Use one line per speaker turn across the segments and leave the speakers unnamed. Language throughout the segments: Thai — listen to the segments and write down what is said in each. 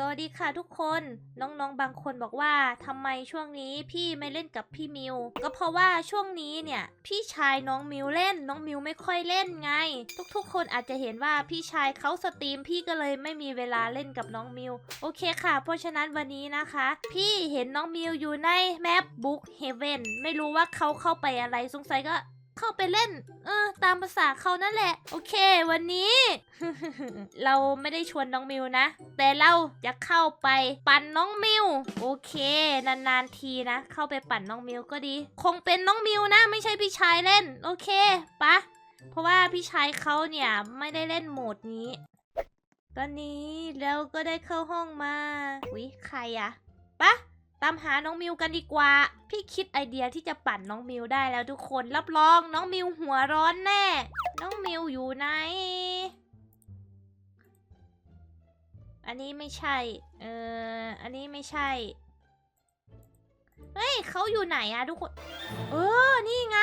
สวัสดีค่ะทุกคนน้องๆบางคนบอกว่าทำไมช่วงนี้พี่ไม่เล่นกับพี่มิว ก็เพราะว่าช่วงนี้เนี่ยพี่ชายน้องมิวเล่น น้องมิวไม่ค่อยเล่นไง ทุกๆ คนอาจจะเห็นว่าพี่ชายเขาสตรีมพี่ก็เลยไม่มีเวลาเล่นกับน้องมิว โอเคค่ะ เพราะฉะนั้นวันนี้นะคะ พี่เห็นน้องมิวอยู่ในแมปบุ๊กเฮเว่นไม่รู้ว่าเขาเข้าไปอะไรสงสัยก็ เข้าไปเล่น เออ ตามภาษาเขานั่นแหละ โอเค วันนี้ เราไม่ได้ชวนน้องมิวนะ แต่เราจะเข้าไปปั่นน้องมิว โอเค นานๆทีนะ เข้าไปปั่นน้องมิวก็ดี คงเป็นน้องมิวนะ ไม่ใช่พี่ชายเล่น โอเคปะเพราะว่าพี่ชายเขาเนี่ยไม่ได้เล่นโหมดนี้ ตอนนี้เราก็ได้เข้าห้องมาวิใครอะปะ ตามหาน้องมิวกันดีกว่า พี่คิดไอเดียที่จะปั่นน้องมิวได้แล้วทุกคน รับรองน้องมิวหัวร้อนแน่ น้องมิวอยู่ไหน อันนี้ไม่ใช่ เออ อันนี้ไม่ใช่ เฮ้ยเขาอยู่ไหนอะทุกคน เออ นี่ไง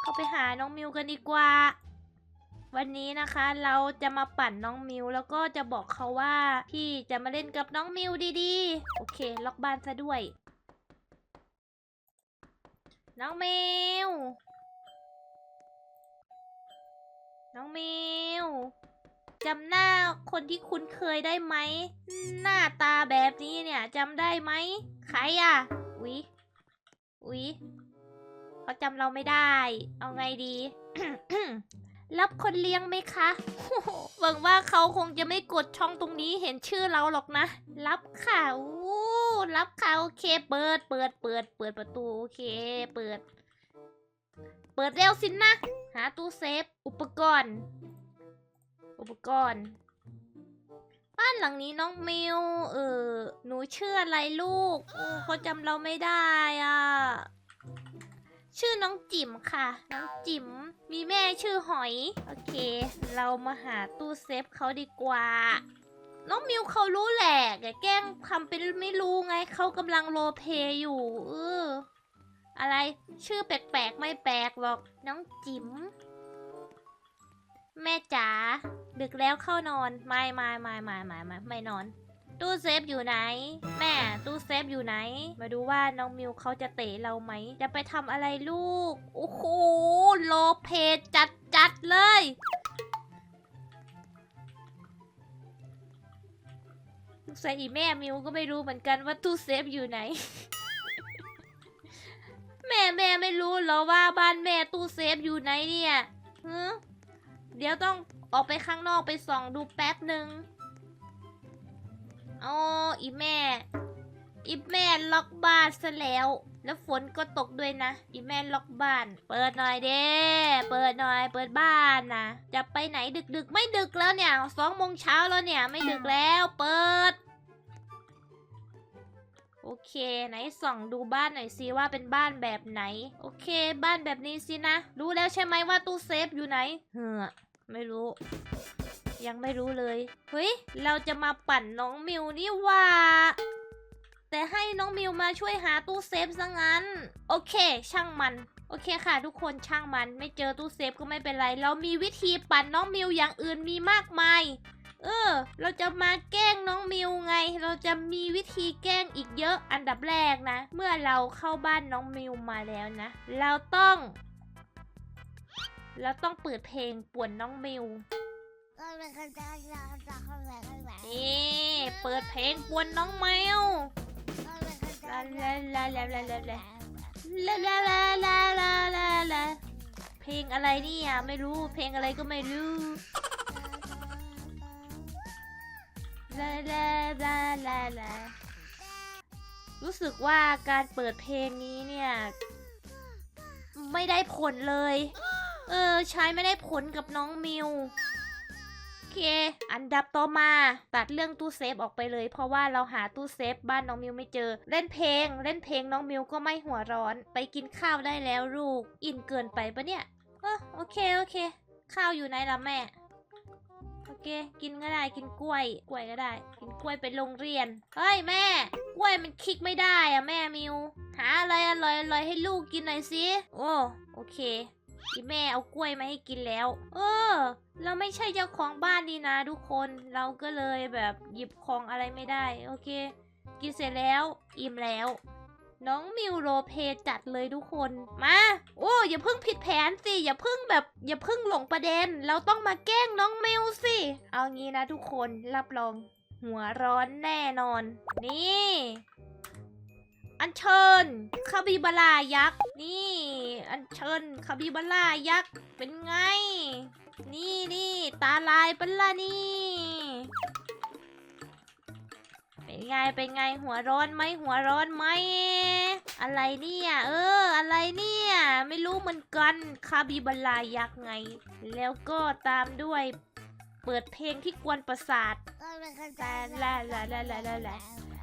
เขาไปหาน้องมิวกันดีกว่า วันนี้นะคะเราจะมาปั่นน้องมิวแล้วก็จะบอกเขาว่าพี่จะมาเล่นกับน้องมิวดีๆ โอเค ล็อกบ้านซะด้วย น้องมิวน้องมิวจำหน้าคนที่คุ้นเคยได้ไหม หน้าตาแบบนี้เนี่ยจำได้ไหมใครอะอุ๊ยอุ๊ยเขาจำเราไม่ได้ เอาไงดี รับคนเลี้ยงไหมคะหวังว่าเขาคงจะไม่กดช่องตรงนี้เห็นชื่อเราหรอกนะ รับค่ะอู้รับค่ะโอเค เปิด เปิด เปิด เปิดประตูโอเค เปิด เปิดเร็วสินนะ หาตู้เซฟ อุปกรณ์ อุปกรณ์ บ้านหลังนี้น้องมิว เออ หนูชื่ออะไรลูก โอ้เขาจำเราไม่ได้อะ ชื่อน้องจิ๋มค่ะ น้องจิ๋มมีแม่ชื่อหอย โอเค เรามาหาตู้เซฟเขาดีกว่า น้องมิวเขารู้แหละแกแกล้งทำเป็นไม่รู้ไงเขากำลังโรเพย์อยู่เอออะไรชื่อแปลกๆไม่แปลกหรอกน้องจิ๋มแม่จ๋าดึกแล้วเข้านอน ไม่ไม่ไม่ไม่ไม่ไม่ไม่นอน ตู้เซฟอยู่ไหน แม่ตู้เซฟอยู่ไหน มาดูว่าน้องมิวเขาจะเตะเราไหม จะไปทำอะไรลูก โอ้โหโลเพจัดจัดๆเลย ลูกชายอีแม่มิวก็ไม่รู้เหมือนกันว่าตู้เซฟอยู่ไหน แม่แม่ไม่รู้เหรอว่าบ้านแม่ตู้เซฟอยู่ไหนเนี่ยเดี๋ยวต้องออกไปข้างนอกไปส่องดูแป๊บหนึ่ง อ๋ออีแม่ อีแม่ล็อกบ้านซะแล้ว แล้วฝนก็ตกด้วยนะ อีแม่ล็อกบ้าน เปิดหน่อยเด้เปิดหน่อย เปิดบ้านนะจะไปไหนดึกดึกไม่ดึกแล้วเนี่ยสองโมงเช้าแล้วเนี่ยไม่ดึกแล้วเปิด โอเคไหนส่องดูบ้านหน่อยสิว่าเป็นบ้านแบบไหน โอเค บ้านแบบนี้สินะ รู้แล้วใช่ไหมว่าตู้เซฟอยู่ไหนเฮ้อไม่รู้ ยังไม่รู้เลย เฮ้ย เราจะมาปั่นน้องมิวนี่ว่าแต่ให้น้องมิวมาช่วยหาตู้เซฟซะงั้น โอเค ช่างมัน โอเคค่ะ ทุกคนช่างมัน ไม่เจอตู้เซฟก็ไม่เป็นไร เรามีวิธีปั่นน้องมิวอย่างอื่นมีมากมาย เออ เราจะมาแกล้งน้องมิวไง เราจะมีวิธีแกล้งอีกเยอะอันดับแรกนะ เมื่อเราเข้าบ้านน้องมิวมาแล้วนะ เราต้อง เราต้องเปิดเพลงป่วนน้องมิว นี่เปิดเพลงปวนน้องแมวลาลาลาลาลาลาลาลาลาลาลาลาลาลาเพลงอะไรเนี่ยไม่รู้เพลงอะไรก็ไม่รู้ลาลาลาลาลารู้สึกว่าการเปิดเพลงนี้เนี่ย ไม่ได้ผลเลย เออ ใช้ไม่ได้ผลกับน้องมิว เค อันดับต่อมาตัดเรื่องตู้เซฟออกไปเลย เพราะว่าเราหาตู้เซฟบ้านน้องมิวไม่เจอ เล่นเพลง เล่นเพลงน้องมิวก็ไม่หัวร้อน ไปกินข้าวได้แล้วลูก อินเกินไปปะเนี่ยเออโอเคโอเค ข้าวอยู่ไหนล่ะแม่โอเค กินก็ได้กินกล้วย กล้วยก็ได้ กินกล้วยไปโรงเรียน เฮ้ยแม่ กล้วยมันคลิกไม่ได้อะแม่มิว หาอะไรอร่อยๆให้ลูกกินหน่อยสิ โอ้โอเค อีแม่เอากล้วยมาให้กินแล้ว เออ เราไม่ใช่เจ้าของบ้านนี่นะทุกคน เราก็เลยแบบหยิบของอะไรไม่ได้ โอเค กินเสร็จแล้ว อิ่มแล้ว น้องมิวโรเพจัดเลยทุกคน มา โอ้อย่าเพิ่งผิดแผนสิ อย่าเพิ่งแบบ อย่าเพิ่งหลงประเด็น เราต้องมาแกล้งน้องมิวสิ เอางี้นะทุกคน รับรอง หัวร้อนแน่นอน นี่ อัญเชิญคาบิบาลายักษ์ นี่ อัญเชิญคาบิบาลายักษ์ เป็นไง นี่นี่ตาลายเป็นละนี่ เป็นไง เป็นไง หัวร้อนไหมหัวร้อนไหม อะไรเนี่ย เออ อะไรเนี่ย ไม่รู้เหมือนกัน คาบิบาลายักษ์ไง แล้วก็ตามด้วยเปิดเพลงที่กวนประสาทลาลาลาลาลาลา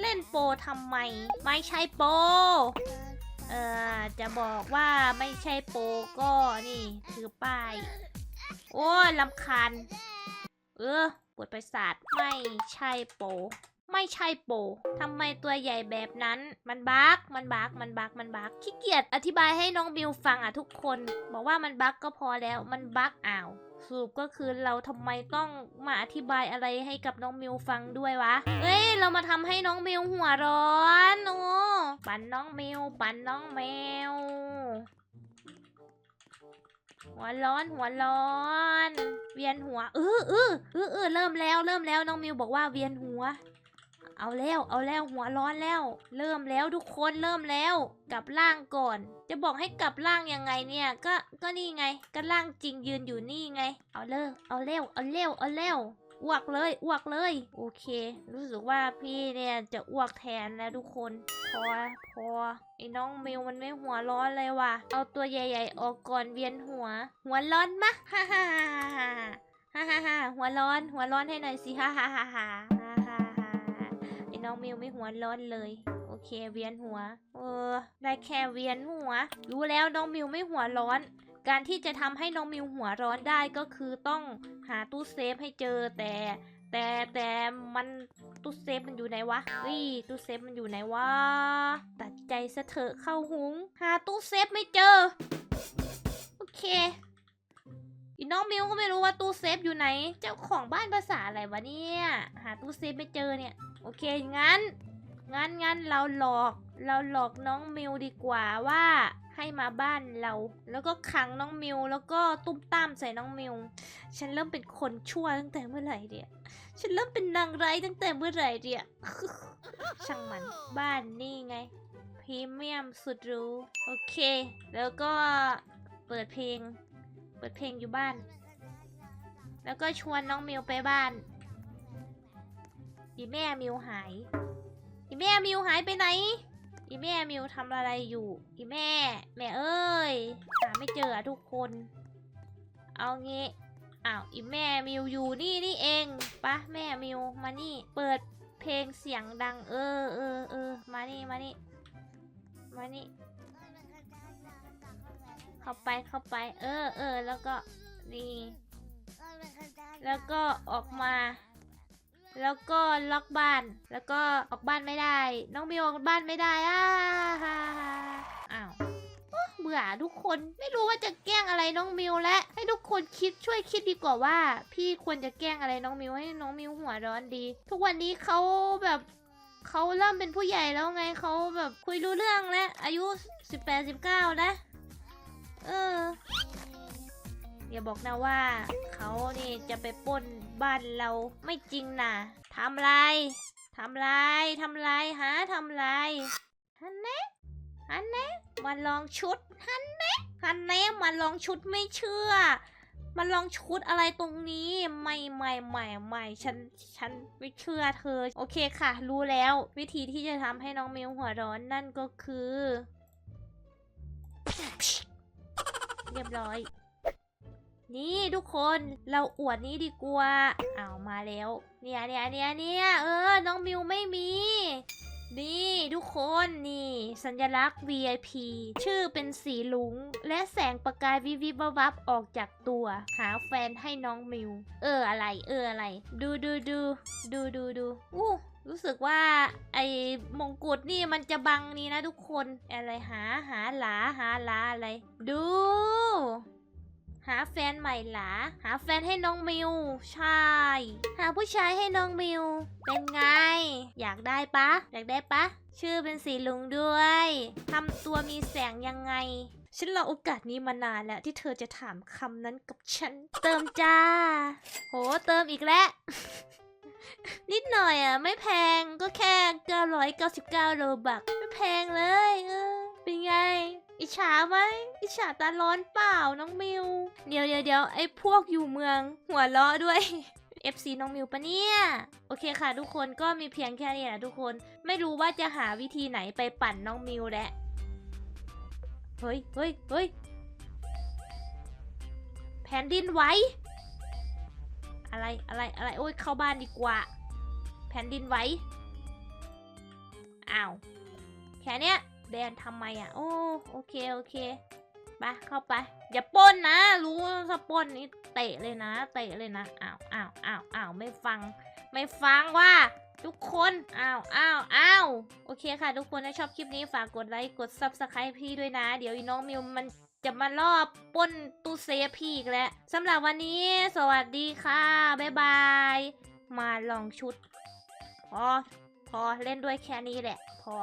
เล่นโปทำไม ไม่ใช่โป เอ่อ จะบอกว่าไม่ใช่โปก็นี่ถือป้าย โอ้ยลำคาญ เออปวดประสาทไม่ใช่โป ไม่ใช่โปรทำไมตัวใหญ่แบบนั้น มันบักมันบักมันบักมันบักขี้เกียจอธิบายให้น้องบิวฟังอะทุกคน บอกว่ามันบักก็พอแล้ว มันบักอ้าวสรุปก็คือเราทำไมต้องมาอธิบายอะไรให้กับน้องมิวฟังด้วยวะเฮ้ย เรามาทำให้น้องมิวหัวร้อนโอ้ปั่นน้องมิวปั่นน้องแมว หัวร้อนหัวร้อน เวียนหัวเออเออเออเออเริ่มแล้วเริ่มแล้วน้องมิวบอกว่าเวียนหัว เอาแล้วเอาแล้วหัวร้อนแล้ว เริ่มแล้วทุกคนเริ่มแล้ว กลับล่างก่อน จะบอกให้กลับล่างยังไงเนี่ยก็ก็นี่ไงก็ล่างจริงยืนอยู่นี่ไง เอาเลยเอาเร็วเอาเร็วเอาเร็วอ้วกเลยอ้วกเลย โอเค รู้สึกว่าพี่เนี่ยจะอ้วกแทนแล้วทุกคน พอพอไอ้น้องมิวมันไม่หัวร้อนเลยว่ะ เอาตัวใหญ่ ๆ ออกก่อนเวียนหัว หัวร้อนมะฮ่าฮ่าฮ่าฮ่าฮ่าฮ่าหัวร้อน หัวร้อนให้หน่อยสิฮ่าฮ่าฮ่าฮ่า น้องมิวไม่หัวร้อนเลย โอเคเวียนหัว เออ ได้แค่เวียนหัว รู้แล้วน้องมิวไม่หัวร้อน การที่จะทำให้น้องมิวหัวร้อนได้ก็คือต้องหาตู้เซฟให้เจอแต่ แต่แต่มันตู้เซฟมันอยู่ไหนวะเฮ้ยตู้เซฟมันอยู่ไหนวะตัดใจซะเถอะเข้าหุง หาตู้เซฟไม่เจอ โอเคอีน้องมิวก็ไม่รู้ว่าตู้เซฟอยู่ไหน เจ้าของบ้านภาษาอะไรวะเนี่ย หาตู้เซฟไม่เจอเนี่ย โอเค งั้น งั้นงั้นเราหลอก เราหลอกน้องมิวดีกว่าว่าให้มาบ้านเรา แล้วก็ขังน้องมิว แล้วก็ตุ้มตามใส่น้องมิว ฉันเริ่มเป็นคนชั่วตั้งแต่เมื่อไหร่เนี่ยฉันเริ่มเป็นนางร้ายตั้งแต่เมื่อไหร่เนี่ยช่างมัน บ้านนี่ไง พรีเมียมสุดรู้ โอเค แล้วก็เปิดเพลง เปิดเพลงอยู่บ้าน แล้วก็ชวนน้องมิวไปบ้าน อีแม่มิวหาย อีแม่มิวหายไปไหน อีแม่มิวทำอะไรอยู่ อีแม่ แม่เอ้ย หาไม่เจอทุกคน เอางี้ อ้าวอีแม่มิวอยู่นี่นี่เองปะแม่มิวมานี่ เปิดเพลงเสียงดัง เออเออเออมานี่มานี่มานี่ เข้าไปเข้าไป เออเออแล้วก็นี่ แล้วก็ออกมา แล้วก็ล็อกบ้าน แล้วก็ออกบ้านไม่ได้ น้องมิวออกบ้านไม่ได้อ้าฮ่าฮ่าอ้าวเบื่อทุกคนไม่รู้ว่าจะแกล้งอะไรน้องมิวและให้ทุกคนคิดช่วยคิดดีกว่าว่า พี่ควรจะแกล้งอะไรน้องมิวให้น้องมิวหัวร้อนดี ทุกวันนี้เขาแบบเขาเริ่มเป็นผู้ใหญ่แล้วไงเขาแบบคุยรู้เรื่องแล้วอายุสิบแปดสิบเก้าแล้วเอออย่าบอกนะว่าเขานี่จะไปป้น บ้านเราไม่จริงนะทำไรทำไรทำไรฮะทำไรฮันเน่ฮันเน่มาลองชุดฮันเน่ฮันเน่มาลองชุดไม่เชื่อมาลองชุดอะไรตรงนี้ไม่ไม่ไม่ไม่ฉันฉันไม่เชื่อเธอ โอเคค่ะ รู้แล้ว วิธีที่จะทำให้น้องเมิวหัวร้อนนั่นก็คือ เรียบร้อย นี่ทุกคนเราอวดนี้ดีกว่าเอามาแล้ว เนี่ยเนี่ยเนี่ยเนี่ยเออ น้องมิวไม่มี นี่ทุกคนนี่ สัญลักษณ์ VIP ชื่อเป็นสีลุง และแสงประกายวิวิบวับวับออกจากตัว หาแฟนให้น้องมิว เอออะไร เอออะไร ดูดูดูดูดูดูอู้รู้สึกว่าไอ้มงกุฎนี่มันจะบังนี่นะทุกคน อะไรหาหาหลาหาหลาอะไร ดู หาแฟนใหม่หลาหาแฟนให้น้องมิว ใช่ หาผู้ชายให้น้องมิว เป็นไง อยากได้ปะ อยากได้ปะ ชื่อเป็นสีลุงด้วยทำตัวมีแสงยังไง ฉันรอโอกาสนี้มานานแล้วที่เธอจะถามคำนั้นกับฉัน เติมจ้า โห เติมอีกแล้วนิดหน่อยอะ ไม่แพงก็แค่ 999 โลบัก ไม่แพงเลย เออ เป็นไง อิจฉาไหมอิจฉาตาร้อนเปล่าน้องมิว เดี๋ยวเดี๋ยวเดี๋ยวไอ้พวกอยู่เมือง หัวเราะด้วย FC น้องมิวปะเนี่ย โอเคค่ะ ทุกคนก็มีเพียงแค่นี้แหละทุกคน ไม่รู้ว่าจะหาวิธีไหนไปปั่นน้องมิวแหละ เฮ้ยเฮ้ยเฮ้ยแผ่นดินไหวอะไรอะไรอะไรโอ้ยเข้าบ้านดีกว่า แผ่นดินไหวอ้าวแค่เนี้ย แบนทำไมอะ โอ้โอเคโอเคไปเข้าไป อย่าป้นนะ รู้ว่าถ้าปล้นนี่เตะเลยนะเตะเลยนะอ้าวอ้าวอ้าวอ้าวไม่ฟัง ไม่ฟังว่าทุกคนอ้าวอ้าวอ้าวโอเคค่ะ ทุกคนถ้าชอบคลิปนี้ฝากกดไลค์กด subscribe พี่ด้วยนะ เดี๋ยวอีน้องมิวมันจะมารอบป้นตู้เซฟพี่อีกแล้วสำหรับวันนี้ สวัสดีค่ะ บ๊ายบาย มาลองชุด พอ พอเล่นด้วยแค่นี้แหละ พอ